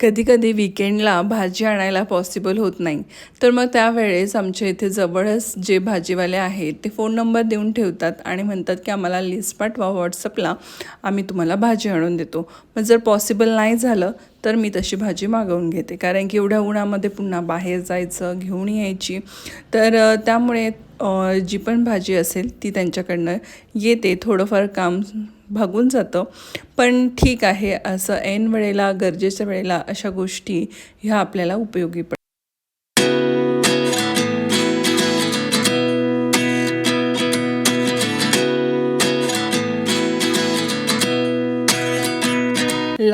कधी कधी विकेंडला भाजी आणायला पॉसिबल होत नाही. तर मग त्यावेळेस आमच्या इथे जवळच जे भाजीवाले आहेत ते फोन नंबर देऊन ठेवतात आणि म्हणतात की आम्हाला लिस्ट पाठवा व्हॉट्सअपला आम्ही तुम्हाला भाजी आणून देतो. मग जर पॉसिबल नाही झालं तर मी तशी भाजी मागवून घेते. कारण की एवढ्या उन्हामध्ये पुन्हा बाहेर जायचं घेऊन यायची. तर त्यामुळे जी पण भाजी असेल ती त्यांच्याकडनं येते. थोडंफार काम भागून जातं. पण ठीक आहे असं ऐन वेळेला गरजेच्या वेळेला अशा गोष्टी ह्या आपल्याला उपयोगी पड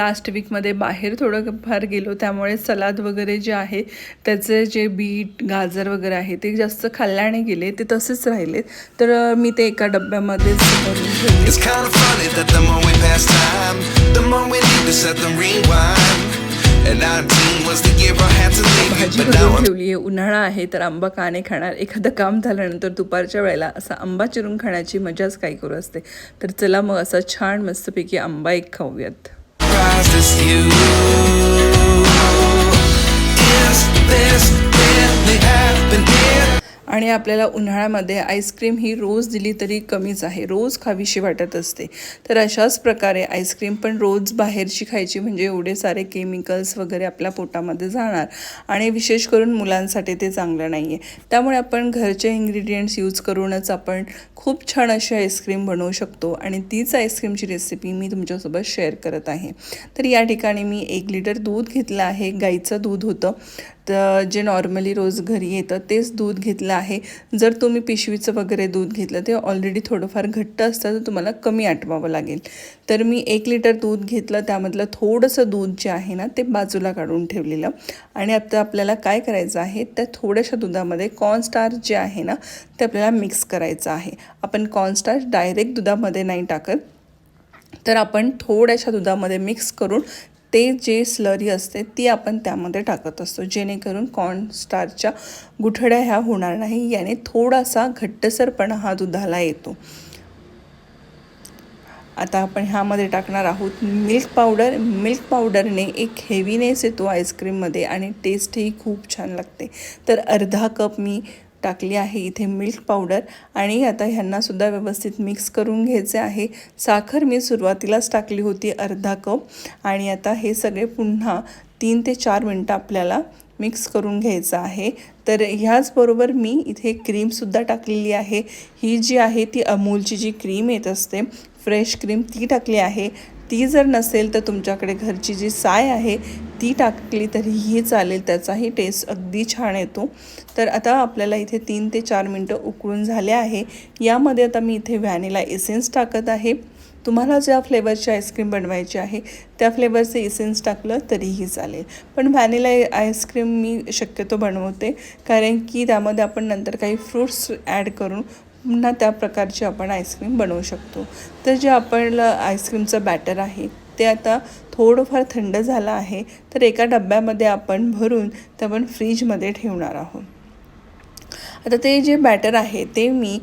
लास्ट वीकमध्ये बाहेर थोडं फार गेलो त्यामुळे सलाद वगैरे जे आहे त्याचे जे बीट गाजर वगैरे आहे ते जास्त खाल्ल्याने गेले ते तसेच राहिले. तर मी ते एका डब्यामध्येच भरून ठेवले. It's kind of funny that the more we pass time, the more we need to set them rewind. And 19 was the year I had to leave you, भाजी भरून ठेवली आहे. उन्हाळा आहे तर आंबा का नाही खाणार. एखादं काम झाल्यानंतर दुपारच्या वेळेला असा आंबा चिरून खाण्याची मजाच काही करू असते. तर चला मग असा छान मस्तपैकी आंबा एक खाऊयात. Surprised it's you. Is this really happening? आणि आपल्याला उन्हाळ्यामध्ये आईस्क्रीम ही रोज दिली तरी कमीच आहे. रोज खावीशी वाटत असते. तर अशाच प्रकारे आईस्क्रीम पण रोज बाहेरची खायची म्हणजे एवढे सारे केमिकल्स वगैरे आपल्या पोटामध्ये जाणार. आणि विशेष करून मुलांसाठी ते चांगलं नाही आहे त्यामुळे आपण घरचे इन्ग्रेडियंट्स यूज करूनच आपण खूप छान अशी आईस्क्रीम बनवू शकतो. आणि तीच आईस्क्रीमची रेसिपी मी तुमच्यासोबत शेअर करत आहे. तर या ठिकाणी मी एक लिटर दूध घेतलं आहे. गाईचं दूध होतं. जे नॉर्मली रोज घरी येतं तेच दूध घेतलं आहे. जर तुम्ही पिशवीचं वगैरे दूध घेतलं ते ऑलरेडी थोडंफार घट्ट असतं तर तुम्हाला कमी आटवावं लागेल. तर मी एक लिटर दूध घेतलं त्यामधलं थोडंसं दूध जे आहे ना ते बाजूला काढून ठेवलेलं. आणि आता आपल्याला काय करायचं आहे त्या थोड्याशा दुधामध्ये कॉर्नस्टार जे आहे ना ते आपल्याला मिक्स करायचं आहे. आपण कॉर्नस्टार डायरेक्ट दुधामध्ये नाही टाकत. तर आपण थोड्याशा दुधामध्ये मिक्स करून ते जे स्लरी असते ती आपण त्यामध्ये टाकत असतो. जेणेकरून कॉर्न स्टारच्या गुठड्या ह्या होणार नाही याने थोडासा घट्टसरपणा हा दुधाला येतो. आता आपण ह्यामध्ये टाकणार आहोत मिल्क पावडर मिल्क पावडरने एक हेवीनेस येतो आईस्क्रीममध्ये आणि टेस्टही खूप छान लागते. तर अर्धा कप मी टाकली आहे इथे मिल्क पावडर आणि आता ह्यांनासुद्धा व्यवस्थित मिक्स करून घ्यायचे आहे. साखर मी सुरुवातीलाच टाकली होती अर्धा कप आणि आता हे सगळे पुन्हा तीन ते चार मिनटं आपल्याला मिक्स करून घ्यायचं आहे. तर ह्याचबरोबर मी इथे क्रीमसुद्धा टाकलेली आहे. ही जी आहे ती अमूलची जी क्रीम येत असते फ्रेश क्रीम ती टाकली आहे. ती जर नसेल तर तुमच्याकडे घरची जी साय आहे ती टाकली तरीही चालेल त्याचाही टेस्ट अगदी छान येतो. तर आता आपल्याला इथे तीन ते चार मिनटं उकळून झाले आहे. यामध्ये आता मी इथे व्हॅनिला एसेन्स टाकत आहे. तुम्हाला ज्या फ्लेवरची आईस्क्रीम बनवायची आहे त्या फ्लेवरचे इसेन्स टाकलं तरीही चालेल. पण व्हॅनिला आईस्क्रीम मी शक्यतो बनवते कारण की त्यामध्ये आपण नंतर काही फ्रूट्स ॲड करून पुन्हा त्या प्रकारची आपण आईस्क्रीम बनवू शकतो. तर जे आपण आईस्क्रीमचं बॅटर आहे ते आता थोडंफार थंड झालं आहे तर एका डब्यामध्ये आपण भरून ते आपण फ्रीजमध्ये ठेवणार आहोत. आता ते जे बॅटर आहे ते मी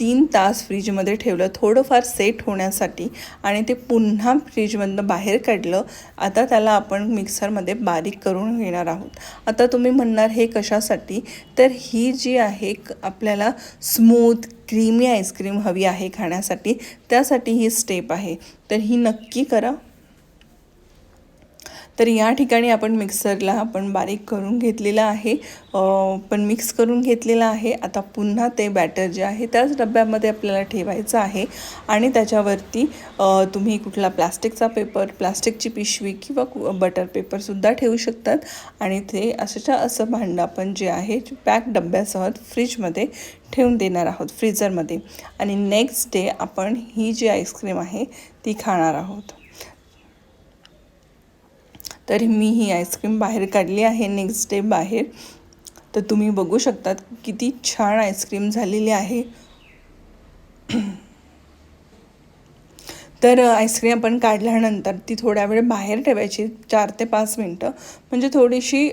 तीन तास फ्रीजमध्ये ठेवलं. थोडंफार सेट होण्यासाठी आणि ते पुन्हा फ्रीजमधनं बाहेर काढलं. आता त्याला आपण मिक्सरमध्ये बारीक करून घेणार आहोत. आता तुम्ही म्हणणार हे कशासाठी? तर ही जी आहे आपल्याला स्मूथ क्रीमी आईस्क्रीम हवी आहे खाण्यासाठी त्यासाठी ही स्टेप आहे. तर ही नक्की करा. तर या ठिकाणी आपण मिक्सरला आपण बारीक करून घेतलेलं आहे. पण मिक्स करून घेतलेलं आहे. आता पुन्हा ते बॅटर जे आहे त्याच डब्यामध्ये आपल्याला ठेवायचं आहे. आणि त्याच्यावरती तुम्ही कुठला प्लास्टिकचा पेपर प्लास्टिकची पिशवी किंवा कु- बटर पेपरसुद्धा ठेवू शकतात. आणि ते अशाच्या असं भांडं आपण जे आहे पॅक डब्यासह फ्रीजमध्ये ठेवून देणार आहोत फ्रीझरमध्ये आणि नेक्स्ट डे आपण ही जी आईस्क्रीम आहे ती खाणार आहोत. तर मी ही आईस्क्रीम बाहेर काढली आहे नेक्स्ट डे बाहेर. तर तुम्ही बघू शकतात किती छान आईस्क्रीम झालेली आहे. तर आईस्क्रीम आपण काढल्यानंतर ती थोड्या वेळ बाहेर ठेवायची चार ते पाच मिनटं. म्हणजे थोडीशी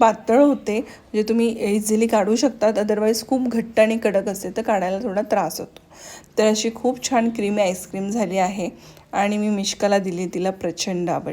पातळ होते. म्हणजे तुम्ही इझिली काढू शकतात अदरवाईज खूप घट्ट आणि कडक असते तर काढायला थोडा त्रास होतो. तर अशी खूप छान क्रीमी आईस्क्रीम झाली आहे. आणि मी मिश्काला दिली तिला प्रचंड आवडली.